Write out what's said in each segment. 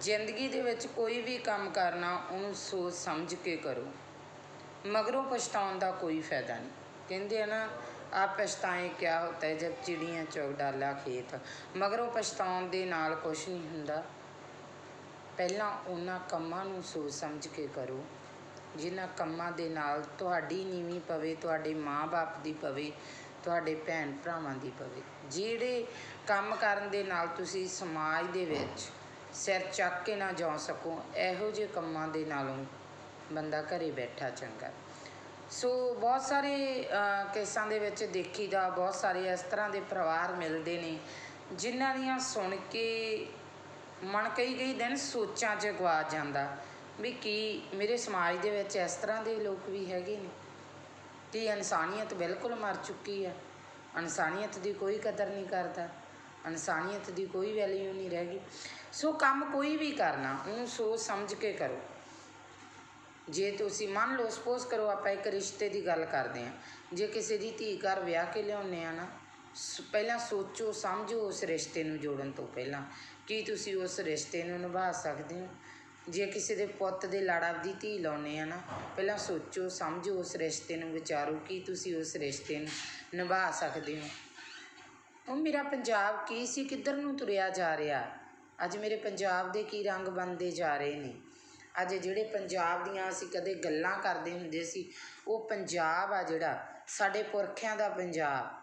ਜ਼ਿੰਦਗੀ ਦੇ ਵਿੱਚ ਕੋਈ ਵੀ ਕੰਮ ਕਰਨਾ ਉਹਨੂੰ ਸੋਚ ਸਮਝ ਕੇ ਕਰੋ। ਮਗਰੋਂ ਪਛਤਾਉਣ ਦਾ ਕੋਈ ਫਾਇਦਾ ਨਹੀਂ। ਕਹਿੰਦੇ ਆ ਨਾ, ਆਪ ਪਛਤਾਏ ਕਿਆ ਹੋਤਾ ਹੈ ਜਬ ਚਿੜੀਆਂ ਚੌਗ ਡਾਲਾ ਖੇਤ। ਮਗਰੋਂ ਪਛਤਾਉਣ ਦੇ ਨਾਲ ਕੁਝ ਨਹੀਂ ਹੁੰਦਾ। ਪਹਿਲਾਂ ਉਹਨਾਂ ਕੰਮਾਂ ਨੂੰ ਸੋਚ ਸਮਝ ਕੇ ਕਰੋ। ਜਿਨ੍ਹਾਂ ਕੰਮਾਂ ਦੇ ਨਾਲ ਤੁਹਾਡੀ ਨੀਵੀਂ ਪਵੇ, ਤੁਹਾਡੇ ਮਾਂ-ਬਾਪ ਦੀ ਪਵੇ, ਤੁਹਾਡੇ ਭੈਣ ਭਰਾਵਾਂ ਦੀ ਪਵੇ। ਜਿਹੜੇ ਕੰਮ ਕਰਨ ਦੇ ਨਾਲ ਤੁਸੀਂ ਸਮਾਜ ਦੇ ਵਿੱਚ ਸਿਰ ਚੱਕ ਕੇ ਨਾ ਜਾ ਸਕੋ, ਇਹੋ ਜਿਹੇ ਕੰਮਾਂ ਦੇ ਨਾਲੋਂ ਬੰਦਾ ਘਰੇ ਬੈਠਾ ਚੰਗਾ। ਸੋ ਬਹੁਤ ਸਾਰੇ ਕੇਸਾਂ ਦੇ ਵਿੱਚ ਦੇਖੀਦਾ ਬਹੁਤ ਸਾਰੇ ਇਸ ਤਰ੍ਹਾਂ ਦੇ ਪਰਿਵਾਰ ਮਿਲਦੇ ਨੇ, ਜਿਨ੍ਹਾਂ ਦੀਆਂ ਸੁਣ ਕੇ ਮਨ ਕਈ ਕਈ ਦਿਨ ਸੋਚਾਂ 'ਚ ਗਵਾ ਜਾਂਦਾ ਵੀ ਕੀ ਮੇਰੇ ਸਮਾਜ ਦੇ ਵਿੱਚ ਇਸ ਤਰ੍ਹਾਂ ਦੇ ਲੋਕ ਵੀ ਹੈਗੇ ਨੇ, ਕਿ ਇਨਸਾਨੀਅਤ ਬਿਲਕੁਲ ਮਰ ਚੁੱਕੀ ਆ, ਇਨਸਾਨੀਅਤ ਦੀ ਕੋਈ ਕਦਰ ਨਹੀਂ ਕਰਦਾ। ਇਨਸਾਨੀਅਤ ਦੀ ਕੋਈ ਵੈਲਿਊ ਨਹੀਂ ਰਹਿ ਗਈ। ਸੋ ਕੰਮ ਕੋਈ ਵੀ ਕਰਨਾ, ਉਹਨੂੰ ਸੋਚ ਸਮਝ ਕੇ ਕਰੋ। ਜੇ ਤੁਸੀਂ ਮੰਨ ਲਓ ਸਪੋਜ਼ ਕਰੋ ਆਪਾਂ ਇੱਕ ਰਿਸ਼ਤੇ ਦੀ ਗੱਲ ਕਰਦੇ ਹਾਂ। ਜੇ ਕਿਸੇ ਦੀ ਧੀ ਘਰ ਵਿਆਹ ਕੇ ਲਿਆਉਂਦੇ ਆ ਨਾ, ਸ- ਪਹਿਲਾਂ ਸੋਚੋ, ਸਮਝੋ ਉਸ ਰਿਸ਼ਤੇ ਨੂੰ ਜੋੜਨ ਤੋਂ ਪਹਿਲਾਂ ਕੀ ਤੁਸੀਂ ਉਸ ਰਿਸ਼ਤੇ ਨੂੰ ਨਿਭਾ ਸਕਦੇ ਹੋ। ਜੇ ਕਿਸੇ ਦੇ ਪੁੱਤ ਦੇ ਲਾੜਾ ਦੀ ਧੀ ਲਾਉਨੇ ਆ ਨਾ, ਪਹਿਲਾਂ ਸੋਚੋ, ਸਮਝੋ ਉਸ ਰਿਸ਼ਤੇ ਨੂੰ, ਵਿਚਾਰੋ ਕੀ ਤੁਸੀਂ ਉਸ ਰਿਸ਼ਤੇ ਨੂੰ ਨਿਭਾ ਸਕਦੇ ਹੋ। ਉਹ ਮੇਰਾ ਪੰਜਾਬ ਕੀ ਸੀ, ਕਿੱਧਰ ਨੂੰ ਤੁਰਿਆ ਜਾ ਰਿਹਾ? ਅੱਜ ਮੇਰੇ ਪੰਜਾਬ ਦੇ ਕੀ ਰੰਗ ਬਣਦੇ ਜਾ ਰਹੇ ਨੇ? ਅੱਜ ਜਿਹੜੇ ਪੰਜਾਬ ਦੀਆਂ ਅਸੀਂ ਕਦੇ ਗੱਲਾਂ ਕਰਦੇ ਹੁੰਦੇ ਸੀ, ਉਹ ਪੰਜਾਬ ਆ ਜਿਹੜਾ, ਸਾਡੇ ਪੁਰਖਿਆਂ ਦਾ ਪੰਜਾਬ।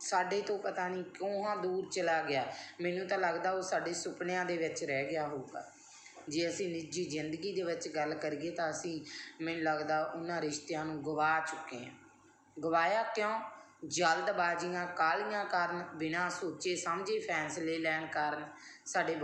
ਸਾਡੇ ਤੋਂ ਪਤਾ ਨਹੀਂ ਕੋਹਾਂ ਦੂਰ ਚਲਾ ਗਿਆ। ਮੈਨੂੰ ਤਾਂ ਲੱਗਦਾ ਉਹ ਸਾਡੇ ਸੁਪਨਿਆਂ ਦੇ ਵਿੱਚ ਰਹਿ ਗਿਆ ਹੋਊਗਾ। ਜੇ ਅਸੀਂ ਨਿੱਜੀ ਜ਼ਿੰਦਗੀ ਦੇ ਵਿੱਚ ਗੱਲ ਕਰੀਏ ਤਾਂ ਅਸੀਂ, ਮੈਨੂੰ ਲੱਗਦਾ ਉਹਨਾਂ ਰਿਸ਼ਤਿਆਂ ਨੂੰ ਗਵਾ ਚੁੱਕੇ ਹਾਂ। ਗਵਾਇਆ ਕਿਉਂ? ਜਲਦਬਾਜ਼ੀਆਂ ਕਾਹਲੀਆਂ ਕਾਰਨ ਬਿਨਾਂ ਸੋਚੇ ਸਮਝੇ ਫੈਸਲੇ ਲੈਣ ਕਾਰਨ ਸਾਡੇ